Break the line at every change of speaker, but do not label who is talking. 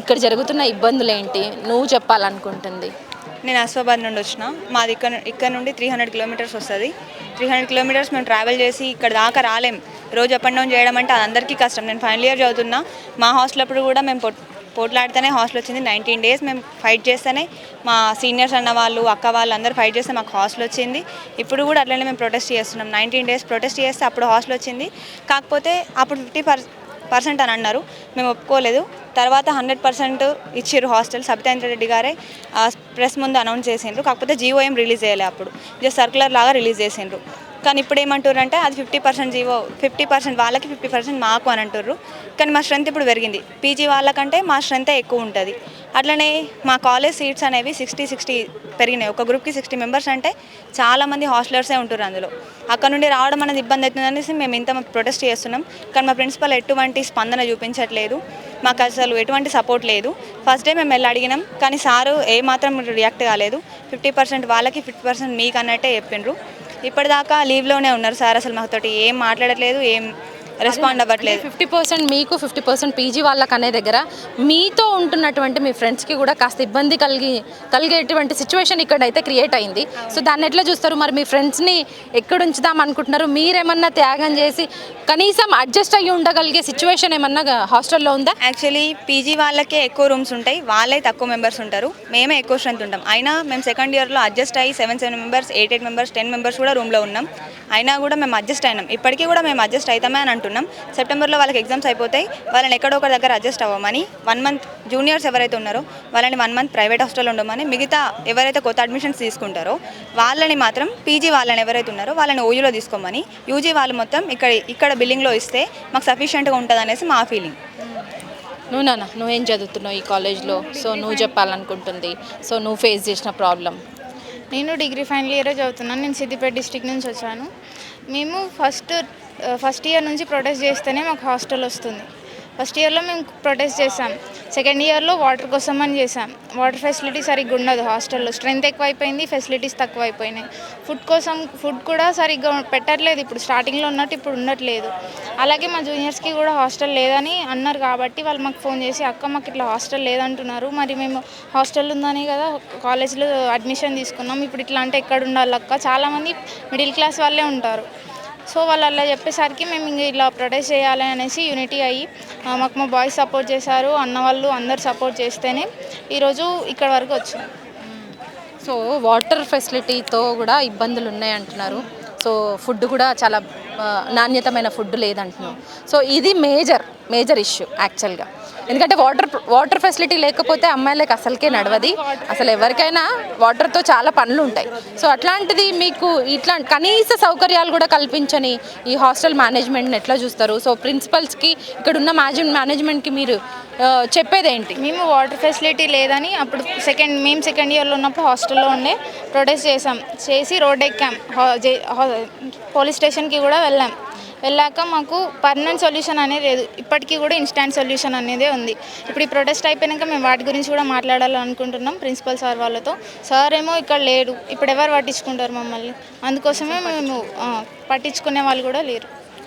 ఇక్కడ జరుగుతున్న ఇబ్బందులు ఏంటి నువ్వు చెప్పాలనుకుంటుంది.
నేను అస్వాబాద్ నుండి వచ్చిన. మాది ఇక్కడ ఇక్కడ నుండి త్రీ హండ్రెడ్ కిలోమీటర్స్ వస్తుంది. త్రీ హండ్రెడ్ కిలోమీటర్స్ మేము ట్రావెల్ చేసి ఇక్కడ దాకా రాలేం. రోజు అప్ అండ్ డౌన్ చేయడం అంటే అది అందరికీ కష్టం. నేను ఫైనల్ ఇయర్ చదువుతున్నా. మా హాస్టల్ అప్పుడు కూడా మేము పొట్ పోట్లాడితేనే హాస్టల్ వచ్చింది. నైన్టీన్ డేస్ మేము ఫైట్ చేస్తేనే మా సీనియర్స్ అన్న వాళ్ళు అక్క వాళ్ళు అందరూ ఫైట్ చేస్తే మాకు హాస్టల్ వచ్చింది. ఇప్పుడు కూడా అట్లనే మేము ప్రొటెస్ట్ చేస్తున్నాం. నైన్టీన్ డేస్ ప్రొటెస్ట్ చేస్తే అప్పుడు హాస్టల్ వచ్చింది. కాకపోతే అప్పుడు ఫిఫ్టీ పర్ పర్సెంట్ అని అన్నారు. మేము ఒప్పుకోలేదు. తర్వాత హండ్రెడ్ పర్సెంట్ ఇచ్చారు హాస్టల్ సబితేంద్ర రెడ్డి గారే. ప్రెస్ ముందు అనౌన్స్ చేసిండ్రు. కాకపోతే జీఓఎం ఏం రిలీజ్ చేయలే అప్పుడు. జస్ట్ సర్కులర్ లాగా రిలీజ్ చేసిండ్రు. కానీ ఇప్పుడు ఏమంటారంటే అది fifty percent GO fifty percent వాళ్ళకి ఫిఫ్టీ పర్సెంట్ మాకు అని అంటారు కానీ మా స్ట్రెంత్ ఇప్పుడు పెరిగింది. పీజీ వాళ్ళకంటే మా స్ట్రెంత్ ఎక్కువ ఉంటుంది. అట్లనే మా కాలేజ్ సీట్స్ అనేవి సిక్స్టీ సిక్స్టీ పెరిగినాయి. ఒక గ్రూప్కి సిక్స్టీ మెంబర్స్ అంటే చాలామంది హాస్టలర్సే ఉంటారు అందులో. అక్కడ నుండి రావడం అనేది ఇబ్బంది అవుతుంది అనేసి మేము ఇంత ప్రొటెస్ట్ చేస్తున్నాం. కానీ మా ప్రిన్సిపల్ ఎటువంటి స్పందన చూపించట్లేదు. మాకు అసలు ఎటువంటి సపోర్ట్ లేదు. ఫస్ట్ డే మేము వెళ్ళి అడిగినాం. కానీ సారు ఏ మాత్రం రియాక్ట్ కాలేదు. ఫిఫ్టీ పర్సెంట్ వాళ్ళకి ఫిఫ్టీ పర్సెంట్ మీకు అన్నట్టే చెప్పిండ్రు. ఇప్పటిదాకా లీవ్లోనే ఉన్నారు సార్. అసలు మాతోటి ఏం మాట్లాడట్లేదు ఏం రెస్పాండ్ అవ్వట్లేదు.
ఫిఫ్టీ పర్సెంట్ మీకు ఫిఫ్టీ పర్సెంట్ పీజీ వాళ్ళకి అనే దగ్గర. మీతో ఉంటున్నటువంటి మీ ఫ్రెండ్స్కి కూడా కాస్త ఇబ్బంది కలిగి కలిగేటువంటి సిచ్యువేషన్ ఇక్కడైతే క్రియేట్ అయింది. సో దాన్ని ఎట్లా చూస్తారు? మరి మీ ఫ్రెండ్స్ని ఎక్కడ ఉంచుదాం అనుకుంటున్నారు? మీరేమన్నా త్యాగం చేసి కనీసం అడ్జస్ట్ అయ్యి ఉండగలిగే సిచ్యువేషన్ ఏమన్నా హాస్టల్లో ఉందా?
యాక్చువల్లీ పీజీ వాళ్ళకే ఎక్కువ రూమ్స్ ఉంటాయి. వాళ్ళే తక్కువ మెంబర్స్ ఉంటారు. మేమే ఎక్కువ స్ట్రెంత్ ఉంటాం. అయినా మేము సెకండ్ ఇయర్లో అడ్జస్ట్ అయ్యి seven seven members eight eight members ten members కూడా రూమ్లో ఉన్నాం. అయినా కూడా మేము అడ్జస్ట్ అయినాం. ఇప్పటికీ కూడా మేము అడ్జస్ట్ అవుతామే అని అంటున్నాం సెప్టెంబర్లో వాళ్ళకి ఎగ్జామ్స్ అయిపోతాయి. వాళ్ళని ఎక్కడో ఒక దగ్గర అడ్జస్ట్ అవ్వమని వన్ మంత్ జూనియర్స్ ఎవరైతే ఉన్నారో వాళ్ళని వన్ మంత్ ప్రైవేట్ హాస్టల్ ఉండమని మిగతా ఎవరైతే కొత్త అడ్మిషన్స్ తీసుకుంటారో వాళ్ళని మాత్రం పీజీ వాళ్ళని ఎవరైతే ఉన్నారో వాళ్ళని ఓయూలో తీసుకోమని యూజీ వాళ్ళు మొత్తం ఇక్కడ ఇక్కడ బిల్డింగ్లో ఇస్తే మాకు సఫిషియెంట్గా ఉంటుంది అనేసి మా ఫీలింగ్.
నువ్వు నాన్న నువ్వేం చదువుతున్నావు ఈ కాలేజ్లో? సో నువ్వు చెప్పాలనుకుంటుంది. సో నువ్వు ఫేస్ చేసిన ప్రాబ్లం
నేను డిగ్రీ ఫైనల్ ఇయర్ చదువుతున్నాను. నేను సిద్దిపేట డిస్టిక్ నుంచి వచ్చాను. మేము ఫస్ట్ ఫస్ట్ ఇయర్ నుంచి ప్రొటెస్ట్ చేస్తేనే మాకు హాస్టల్ వస్తుంది. ఫస్ట్ ఇయర్లో మేము ప్రొటెస్ట్ చేసాం సెకండ్ ఇయర్లో వాటర్ కోసం అని చేసాం వాటర్ ఫెసిలిటీ సరిగ్గా ఉండదు హాస్టల్లో. స్ట్రెంత్ ఎక్కువైపోయింది ఫెసిలిటీస్ తక్కువ అయిపోయినాయి ఫుడ్ కోసం ఫుడ్ కూడా సరిగ్గా పెట్టట్లేదు. ఇప్పుడు స్టార్టింగ్లో ఉన్నట్టు ఇప్పుడు ఉండట్లేదు. అలాగే మా జూనియర్స్కి కూడా హాస్టల్ లేదని అన్నారు కాబట్టి వాళ్ళు మాకు ఫోన్ చేసి అక్క మాకు ఇట్లా హాస్టల్ లేదంటున్నారు. మరి మేము హాస్టల్ ఉందని కదా కాలేజ్లో అడ్మిషన్ తీసుకున్నాం. ఇప్పుడు ఇట్లా అంటే ఎక్కడ ఉండాలి అక్క చాలామంది మిడిల్ క్లాస్ వాళ్ళే ఉంటారు. సో వాళ్ళు అలా చెప్పేసరికి మేము ఇంక ఇలా ప్రొటెస్ట్ చేయాలి అనేసి యూనిటీ అయ్యి మాకు మా బాయ్స్ సపోర్ట్ చేశారు అన్న వాళ్ళు అందరు సపోర్ట్ చేస్తేనే ఈరోజు ఇక్కడ వరకు వచ్చింది
సో వాటర్ ఫెసిలిటీతో కూడా ఇబ్బందులు ఉన్నాయి అంటున్నారు. సో ఫుడ్ కూడా చాలా నాణ్యతమైన ఫుడ్ లేదంటున్నాం సో ఇది మేజర్ మేజర్ ఇష్యూ యాక్చువల్గా. ఎందుకంటే వాటర్ వాటర్ ఫెసిలిటీ లేకపోతే అమ్మాయిలకు అసలుకే నడవది. అసలు ఎవరికైనా వాటర్తో చాలా పనులు ఉంటాయి. సో అట్లాంటిది మీకు ఇట్లా కనీస సౌకర్యాలు కూడా కల్పించని ఈ హాస్టల్ మేనేజ్మెంట్ని ఎట్లా చూస్తారు? సో ప్రిన్సిపల్స్కి ఇక్కడ ఉన్న మేనేజ్మెంట్కి మీరు చెప్పేదేంటి?
మేము వాటర్ ఫెసిలిటీ లేదని అప్పుడు సెకండ్ మేము సెకండ్ ఇయర్లో ఉన్నప్పుడు హాస్టల్లో ఉండే ప్రొటెస్ట్ చేసాం చేసి రోడ్ ఎక్కాం. పోలీస్ స్టేషన్కి కూడా వెళ్ళాం. వెళ్ళాక మాకు పర్మనెంట్ సొల్యూషన్ అనేది లేదు. ఇప్పటికీ కూడా ఇన్స్టాంట్ సొల్యూషన్ అనేదే ఉంది. ఇప్పుడు ఈ ప్రొటెస్ట్ అయిపోయాక మేము వాటి గురించి కూడా మాట్లాడాలనుకుంటున్నాం ప్రిన్సిపల్ సార్ వాళ్ళతో. సార్ ఏమో ఇక్కడ లేడు ఇప్పుడు ఎవరు పట్టించుకుంటారు మమ్మల్ని? అందుకోసమే మేము పట్టించుకునే వాళ్ళు కూడా లేరు.